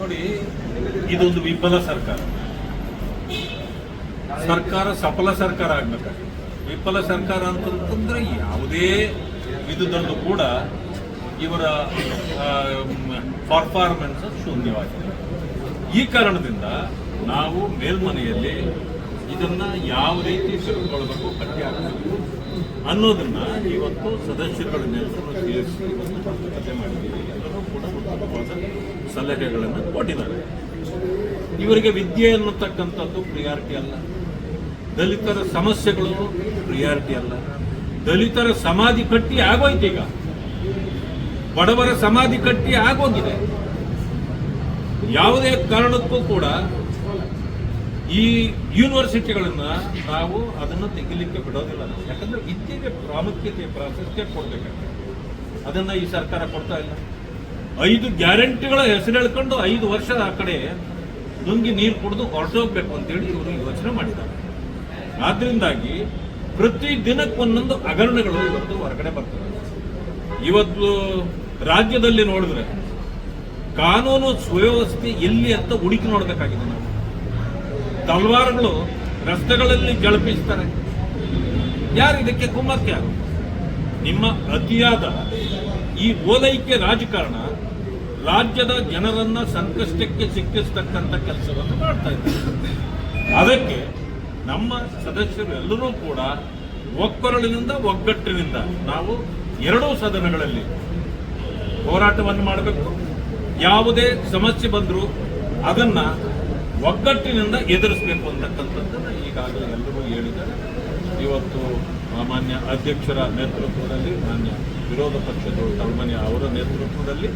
ನೋಡಿ, ಇದೊಂದು ವಿಫಲ ಸರ್ಕಾರ. ಸರ್ಕಾರ ಸಫಲ ಸರ್ಕಾರ ಆಗ್ಬೇಕಾಗುತ್ತೆ. ವಿಫಲ ಸರ್ಕಾರ ಅಂತಂತಂದ್ರೆ ಯಾವುದೇ ವಿಧದಲ್ಲೂ ಕೂಡ ಇವರ ಪರ್ಫಾರ್ಮೆನ್ಸ್ ಶೂನ್ಯವಾಗಿದೆ. ಈ ಕಾರಣದಿಂದ ನಾವು ಮೇಲ್ಮನೆಯಲ್ಲಿ ಇದನ್ನ ಯಾವ ರೀತಿ ತಿಳ್ಕೊಳ್ಬೇಕು ಪಟ್ಟಿ ಆಗಬೇಕು ಅನ್ನೋದನ್ನ ಇವತ್ತು ಸದಸ್ಯರುಗಳ ನೆಲೆಸನ್ನು ಸೇರಿಸಿ ಇವತ್ತು ಮಾತುಕತೆ ಮಾಡಿದ್ದೀವಿ. ಸಲಹೆಗಳನ್ನು ಕೊಟ್ಟಿದ್ದಾರೆ. ಇವರಿಗೆ ವಿದ್ಯೆ ಅನ್ನತಕ್ಕಂಥದ್ದು ಪ್ರಿಯಾರಿಟಿ ಅಲ್ಲ. ದಲಿತರ ಸಮಸ್ಯೆಗಳು ಪ್ರಿಯಾರಿಟಿ ಅಲ್ಲ. ದಲಿತರ ಸಮಾಧಿ ಕಟ್ಟಿ ಆಗೋಯ್ತು ಈಗ. ಬಡವರ ಸಮಾಧಿ ಕಟ್ಟಿ ಆಗೋಗಿದೆ. ಯಾವುದೇ ಕಾರಣಕ್ಕೂ ಕೂಡ ಈ ಯೂನಿವರ್ಸಿಟಿಗಳನ್ನ ನಾವು ಅದನ್ನು ತೆಗಿಲಿಕ್ಕೆ ಬಿಡೋದಿಲ್ಲ. ಯಾಕಂದ್ರೆ ವಿದ್ಯೆಗೆ ಪ್ರಾಮುಖ್ಯತೆ, ಪ್ರಾಶಸ್ತ್ಯ ಕೊಡ್ಬೇಕಾಗ್ತದೆ. ಅದನ್ನ ಈ ಸರ್ಕಾರ ಕೊಡ್ತಾ ಇಲ್ಲ. ಐದು ಗ್ಯಾರಂಟಿಗಳ ಹೆಸರು ಹೇಳ್ಕೊಂಡು ಐದು ವರ್ಷದ ಆ ಕಡೆ ನುಂಗಿ ನೀರು ಕುಡಿದು ಹೊರಟೋಗ್ಬೇಕು ಅಂತೇಳಿ ಇವರು ಯೋಚನೆ ಮಾಡಿದ್ದಾರೆ. ಆದ್ರಿಂದಾಗಿ ಪ್ರತಿ ದಿನಕ್ಕೆ ಒಂದೊಂದು ಹಗರಣಗಳು ಇವತ್ತು ಹೊರಗಡೆ ಬರ್ತವೆ. ಇವತ್ತು ರಾಜ್ಯದಲ್ಲಿ ನೋಡಿದ್ರೆ ಕಾನೂನು ಸುವ್ಯವಸ್ಥೆ ಎಲ್ಲಿ ಅಂತ ಹುಡುಕಿ ನೋಡಬೇಕಾಗಿದೆ ನಾವು. ತಲವಾರುಗಳು ರಸ್ತೆಗಳಲ್ಲಿ ಜಳಪಿಸ್ತಾರೆ ಯಾರು ಇದಕ್ಕೆ ಕುಮ್ಮಕ್ಕೆ ಯಾರು ನಿಮ್ಮ ಅತಿಯಾದ ಈ ಓಲೈಕೆ ರಾಜಕಾರಣ ರಾಜ್ಯದ ಜನರನ್ನ ಸಂಕಷ್ಟಕ್ಕೆ ಸಿಕ್ಕಿಸ್ತಕ್ಕಂಥ ಕೆಲಸವನ್ನು ಮಾಡ್ತಾ ಇದ್ದಾರೆ. ಅದಕ್ಕೆ ನಮ್ಮ ಸದಸ್ಯರು ಎಲ್ಲರೂ ಕೂಡ ಒಕ್ಕೊರಳಿನಿಂದ ಒಗ್ಗಟ್ಟಿನಿಂದ ನಾವು ಎರಡೂ ಸದನಗಳಲ್ಲಿ ಹೋರಾಟವನ್ನು ಮಾಡಬೇಕು. ಯಾವುದೇ ಸಮಸ್ಯೆ ಬಂದರೂ ಅದನ್ನ ಒಗ್ಗಟ್ಟಿನಿಂದ ಎದುರಿಸಬೇಕು ಅಂತಕ್ಕಂಥದ್ದನ್ನು ಈಗಾಗಲೇ ಎಲ್ಲರೂ ಹೇಳಿದ್ದಾರೆ. ಇವತ್ತು ಮಾನ್ಯ ಅಧ್ಯಕ್ಷರ ನೇತೃತ್ವದಲ್ಲಿ, ಮಾನ್ಯ ವಿರೋಧ ಪಕ್ಷದ ತಲ್ಮನಿ ಅವರ ನೇತೃತ್ವದಲ್ಲಿ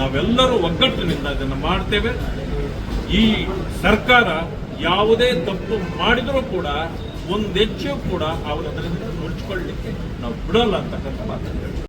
ನಾವೆಲ್ಲರೂ ಒಗ್ಗಟ್ಟಿನಿಂದ ಇದನ್ನು ಮಾಡ್ತೇವೆ. ಈ ಸರ್ಕಾರ ಯಾವುದೇ ತಪ್ಪು ಮಾಡಿದರೂ ಕೂಡ ಒಂದೆಚ್ಚು ಕೂಡ ಅವರು ಅದರಿಂದ ನಾವು ಬಿಡಲ್ಲ ಅಂತಕ್ಕಂಥ ಹೇಳ್ತೀವಿ